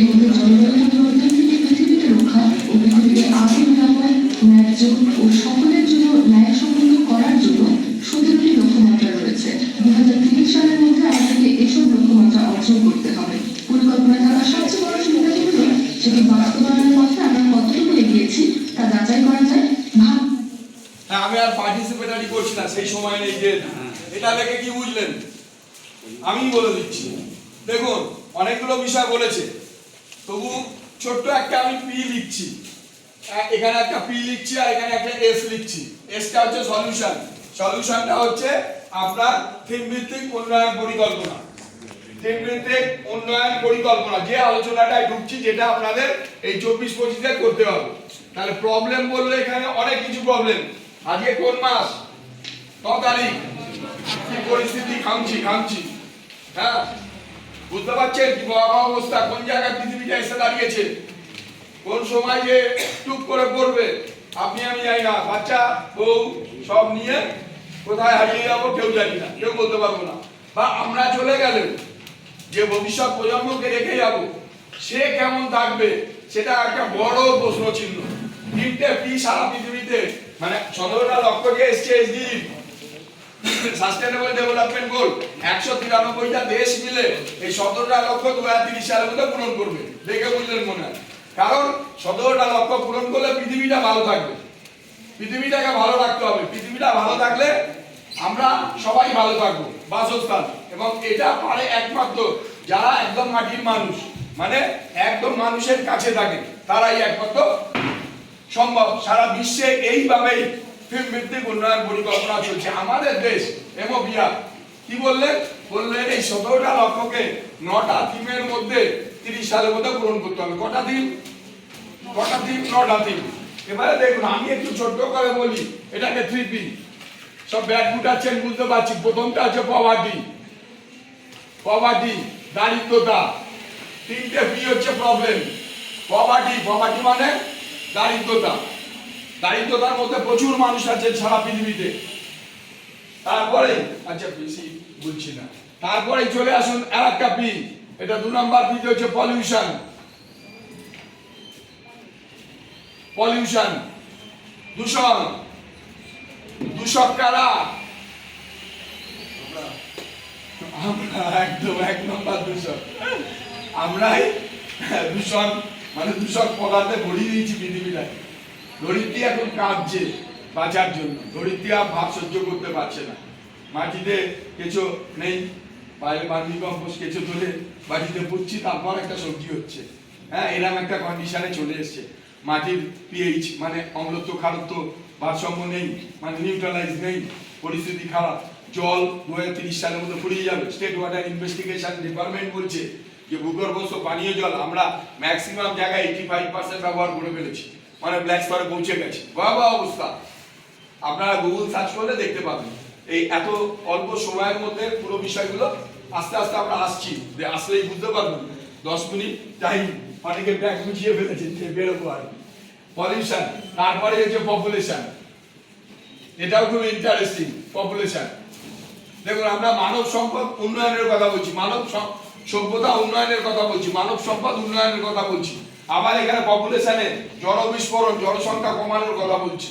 মধ্যে জলবায়ু পরিবর্তন থেকে পৃথিবীকে রক্ষা ও ও সকলের জন্য ন্যায়সম্পন্ন করার জন্য সতেরোটি লক্ষ্যমাত্রা রয়েছে দু হাজার তিরিশ সালের মধ্যে আমাদেরকে এসব লক্ষ্যমাত্রা অর্জন করতে হবে পরিকল্পনায় থাকা সবচেয়ে বড় সুবিধাটি যাচাই করা যায় ভাব হ্যাঁ আমি আর পার্টিসিপেটারি করছি সেই সময় নেই যে কি বুঝলেন? আমি বলে দিচ্ছি। দেখুন, অনেকগুলো বিষয় বলেছে। তবু ছোট্ট একটা আমি পি লিখছি। এখানে একটা পি লিখছি আর এখানে একটা এস লিখছি। এসটা হচ্ছে সলিউশন সলিউশনটা হচ্ছে আপনার থিম উন্নয়ন পরিকল্পনা। থিম উন্নয়ন পরিকল্পনা। যে আলোচনাটায় ঢুকছি যেটা আপনাদের এই চব্বিশ পঁচিশে করতে হবে। তাহলে প্রবলেম বললে এখানে অনেক কিছু প্রবলেম আজকে কোন মাস? ক তারিখ? কি পরিস্থিতি? খামছি খামছি হ্যাঁ? বুঝতে পারছেন কি ভয়াবহ অবস্থা? কোন জায়গায় পৃথিবীটা এসে দাঁড়িয়েছে? কোন সময় যে টুক করে পড়বে? আপনি আমি জানি না। বাচ্চা, বউ, সব নিয়ে কোথায় হারিয়ে যাব কেউ জানি না। কেউ বলতে পারব না। বা আমরা চলে গেলেও যে ভবিষ্যৎ প্রজন্মকে রেখে যাব, সে কেমন থাকবে? সেটা একটা বড় প্রশ্ন চিহ্ন তিনটে পি সারা পৃথিবীতে মানে সতেরোটা লক্ষ্য যে এসছে এসডি সাস্টেনেবল ডেভেলপমেন্ট গোল একশো তিরানব্বইটা দেশ মিলে এই সতেরোটা লক্ষ্য দু হাজার তিরিশ সালের মধ্যে পূরণ করবে। দেখে বুঝলেন মনে হয়। কারণ সতেরোটা লক্ষ্য পূরণ করলে পৃথিবীটা ভালো থাকবে। পৃথিবীটাকে ভালো রাখতে হবে। পৃথিবীটা ভালো থাকলে আমরা সবাই ভালো থাকব, বাসস্থান। এবং এটা পারে একমাত্র যারা একদম মাটির মানুষ। মানে একদম মানুষের কাছে থাকে। তারাই একমাত্র সম্ভব। সারা বিশ্বে এইভাবেই ফিল্ম ভিত্তিক উন্নয়ন পরিকল্পনা চলছে। আমাদের দেশ এমোবিয়া কি বললেন বললেন এই সতেরোটা লক্ষ্যকে নটা থিমের মধ্যে তিরিশ সালের মধ্যে পূরণ করতে হবে। কটা থিম? কটা থিম? নটা থিম। এবারে দেখুন, আমি একটু ছোট্ট করে বলি, এটাকে থ্রি পি সব ব্যাট ফুটাচ্ছেন বুঝতে পারছি। প্রথমটা হচ্ছে পভার্টি পভার্টি দারিদ্রতা। তিনটে পি হচ্ছে প্রবলেম পভার্টি পভার্টি মানে দারিদ্রতা। দারিদ্রতার মধ্যে প্রচুর মানুষ আছে সারা পৃথিবীতে। তারপরে আচ্ছা বেশি বলছি না। তারপরে চলে আসুন আর একটা পি এটা দু নম্বর পি হচ্ছে পলিউশন। পলিউশন। দূষণ। দূষক কারা? আমরা একদম এক নম্বর দূষক। আমরাই দূষণ মানে দূষক পদার্থে ভরিয়ে দিয়েছি পৃথিবীটাকে। ধরিত্রী এখন কাঁদছে বাঁচার জন্য। ধরিত্রী আর ভাব সহ্য করতে পারছে না। মাটিতে কিছু নেই, বাইরে বার্মি কম্পোস্ট কিছু তুলে, মাটিতে পুচ্ছি তারপর একটা সবজি হচ্ছে। হ্যাঁ এরকম একটা কন্ডিশনে চলে এসছে। মাটির পিএইচ মানে অম্লত্ব, খারত্ব, ভারসাম্য নেই মানে নিউট্রালাইজ নেই, পরিস্থিতি খারাপ। জল দু হাজার তিরিশ সালের মধ্যে ফুরিয়ে যাবে। স্টেট ওয়াটার ইনভেস্টিগেশন ডিপার্টমেন্ট বলছে যে, ভূগর্ভস্থ পানীয় জল আমরা ম্যাক্সিমাম জায়গায় এইটি ফাইভ পার্সেন্ট ব্যবহার করে ফেলেছি। মানে ব্ল্যাক স্তরে পৌঁছে গেছে। ভয়াবহ অবস্থা। আপনারা গুগল সার্চ করলে দেখতে পাবেন। এই এত অল্প সময়ের মধ্যে পুরো বিষয়গুলো আস্তে আস্তে আমরা আসছি। যে আসলেই বুঝতে পারবেন দশ মিনিট টাইম অনেকে ব্যাগ গুছিয়ে ফেলেছেন যে বেরোবো আর পলিউশন তারপরে হচ্ছে পপুলেশন এটাও খুব ইন্টারেস্টিং পপুলেশন দেখুন, আমরা মানব সম্পদ উন্নয়নের কথা বলছি। মানব সভ্যতা উন্নয়নের কথা বলছি। মানব সম্পদ উন্নয়নের কথা বলছি। আবার এখানে পপুলেশনে জনবিস্ফোরণ, জনসংখ্যা কমানোর কথা বলছি।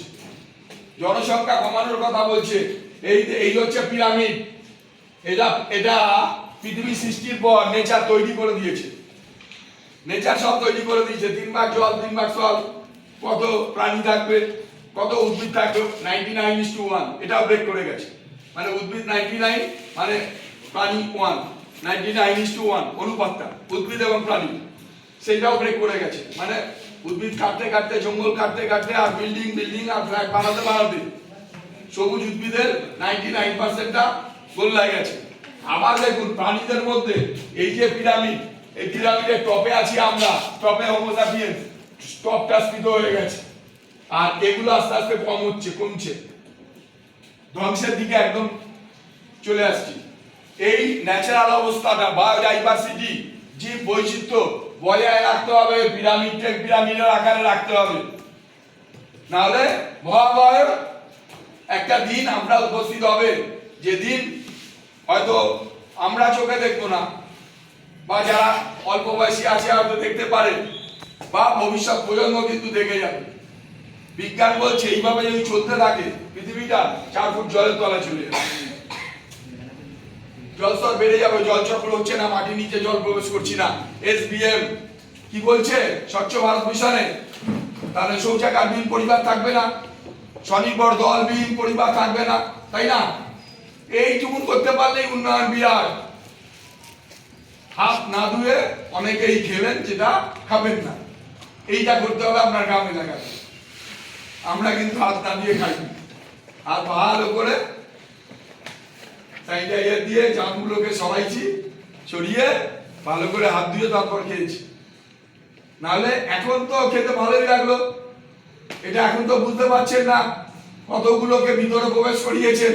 জনসংখ্যা কমানোর কথা বলছে। এই এই হচ্ছে পিরামিড এটা এটা পৃথিবী সৃষ্টির পর নেচার তৈরি করে দিয়েছে। নেচার সব তৈরি করে দিয়েছে। তিন ভাগ জল তিন ভাগ স্থল কত প্রাণী থাকবে, কত উদ্ভিদ থাকবে? Ninety nine is to one এটাও ব্রেক করে গেছে। মানে উদ্ভিদ নাইনটি নাইন মানে প্রাণী one ninety nine is to one অনুপাতটা। উদ্ভিদ এবং প্রাণী। সেইটাও ব্রেক করে গেছে। মানে উদ্ভিদ কাটতে কাটতে, জঙ্গল কাটতে কাটতে আর বিল্ডিং বিল্ডিং আর ফ্ল্যাট বানাতে বানাতে সবুজ উদ্ভিদের নাইনটি নাইন পার্সেন্টটা গোল্লায় গেছে। আবার দেখুন, প্রাণীদের মধ্যে এই যে পিরামিড এই পিরামিডের টপে আছি আমরা টপে হোমোসাপিয়েন্স টপটা স্ফীত হয়ে গেছে। আর এগুলো আস্তে আস্তে কম হচ্ছে, কমছে। ধ্বংসের দিকে একদম চলে আসছি। এই ন্যাচারাল অবস্থাটা বায়োডাইভার্সিটি জীব বৈচিত্র্য বজায় রাখতে হবে পিরামিডকে পিরামিডের আকারে রাখতে হবে। নাহলে ভয়াবহ একটা দিন আমরা উপস্থিত হবে। যে দিন হয়তো আমরা চোখে দেখব না, বা যারা অল্প বয়সী আছে হয়তো দেখতে পারে, বা ভবিষ্যৎ প্রজন্ম কিন্তু দেখে যাবে। বিজ্ঞান বলছে, এইভাবে যদি চলতে থাকে, পৃথিবীটা চার ফুট জলের তলায় চলে যাবে। জলস্তর বেড়ে যাবে, জল চক্র হচ্ছে না, মাটির নিচে জল প্রবেশ করছি না। এসবিএম কি বলছে? স্বচ্ছ ভারত মিশনে। তাহলে শৌচাগারবিহীন পরিবার থাকবে না, স্বনির্ভর দলবিহীন পরিবার থাকবে না, তাই না? এইটুকুন করতে পারলেই উন্নয়ন বিরাট। হাত না ধুয়ে অনেকেই খেলেন যেটা খাবেন না। এইটা করতে হবে আপনার গ্রাম এলাকায় আমরা কিন্তু হাত না দিয়ে খাই হাত ভালো করে স্যানিটাইজার দিয়ে জামগুলোকে সরাইছি, সরিয়ে ভালো করে হাত ধুয়ে তারপর খেয়েছি। নাহলে এখন তো খেতে ভালোই লাগল। এটা এখন তো বুঝতে পারছেন না কতগুলোকে ভিতরে প্রবেশ করিয়েছেন।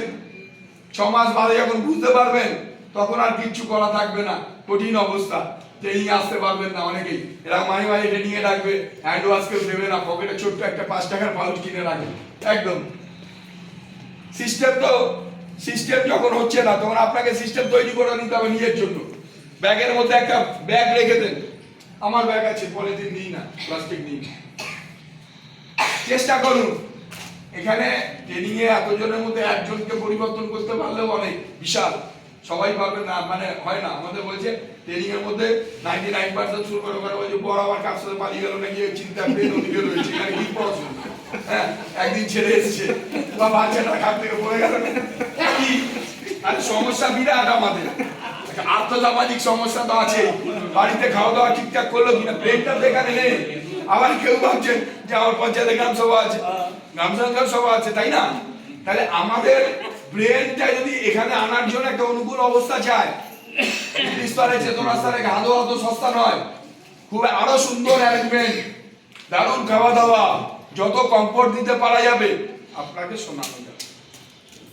ছ মাস বাদে যখন বুঝতে পারবেন, তখন আর কিচ্ছু করা থাকবে না। কঠিন অবস্থা। ট্রেনিং আসতে পারবেন না অনেকেই। এরা মাঝে মাঝে ট্রেনিং এ রাখবে হ্যান্ড ওয়াশ কেউ দেবে না, পকেটে ছোট্ট একটা পাঁচ টাকার পাউচ কিনে রাখবে। একদম। সিস্টেম তো সিস্টেম যখন হচ্ছে না, তখন আপনাকে সিস্টেম তৈরি করে নিতে হবে নিজের জন্য। ব্যাগের মধ্যে একটা ব্যাগ রেখে দেন। আমার ব্যাগ আছে, পলিথিন নিই না, প্লাস্টিক নিই না। চেষ্টা করুন। এখানে ট্রেনিং এ এতজনের মধ্যে একজনকে পরিবর্তন করতে পারলেও অনেক, বিশাল। সবাই পারবে না মানে হয় না। আমাদের বলছে ট্রেনিং এর মধ্যে নাইনটি নাইন পার্সেন্ট শুরু করে করে বলছে, বড় আমার কার সাথে পালিয়ে গেল নাকি চিন্তা পেয়ে ওদিকে রয়েছে, এখানে কি পড়াশোনা হ্যাঁ একদিন ছেড়ে এসেছে। বা গেল। কি? আর সমস্যা বিরাট আমাদের। আর্থসামাজিক সমস্যা তো আছে বাড়িতে খাওয়া দাওয়া ঠিকঠাক করল কিনা? ব্রেনটা নেই। আবার কেউ ভাবছেন যে আমার পঞ্চায়েতে গ্রাম সভা আছে। গ্রাম সভা আছে, তাই না? তাহলে আমাদের ব্রেনটা যদি এখানে আনার জন্য একটা অনুকূল অবস্থা চায় স্তরে, চেতনা স্তরে গাঁদো অত সস্তা নয়। খুব আরও সুন্দর অ্যারেঞ্জমেন্ট দারুণ খাওয়া দাওয়া যত কমফোর্ট দিতে পারা যাবে আপনাকে শোনানো যাবে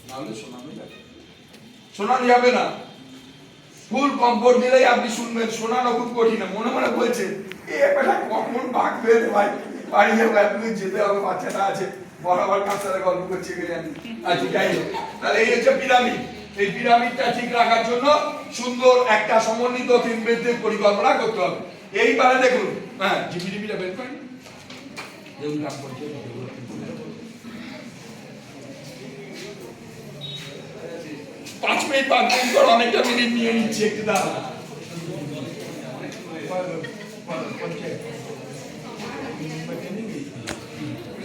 নাহলে শোনানো যাবে শোনানো যাবে না। ফুল কমফোর্ট দিলেই আপনি শুনবেন শোনানো খুব কঠিন মনে মনে বলছে, এ কখন রে ভাই। বাড়ি যাব যেতে হবে, বাচ্চাটা আছে। বরাবর সাথে গল্প করছে জানি। আচ্ছা যাই হোক। তাহলে এই হচ্ছে পিরামিড। এই পিরামিডটা ঠিক রাখার জন্য সুন্দর একটা সমন্বিত তিন বৃদ্ধির পরিকল্পনা করতে হবে। এইবারে দেখুন হ্যাঁ জিবিটা বের করেন। দেখুন কাজ করছে। মিনিট পাঁচ অনেকটা মিনিট নিয়ে নিচ্ছে। একটু দাঁড়া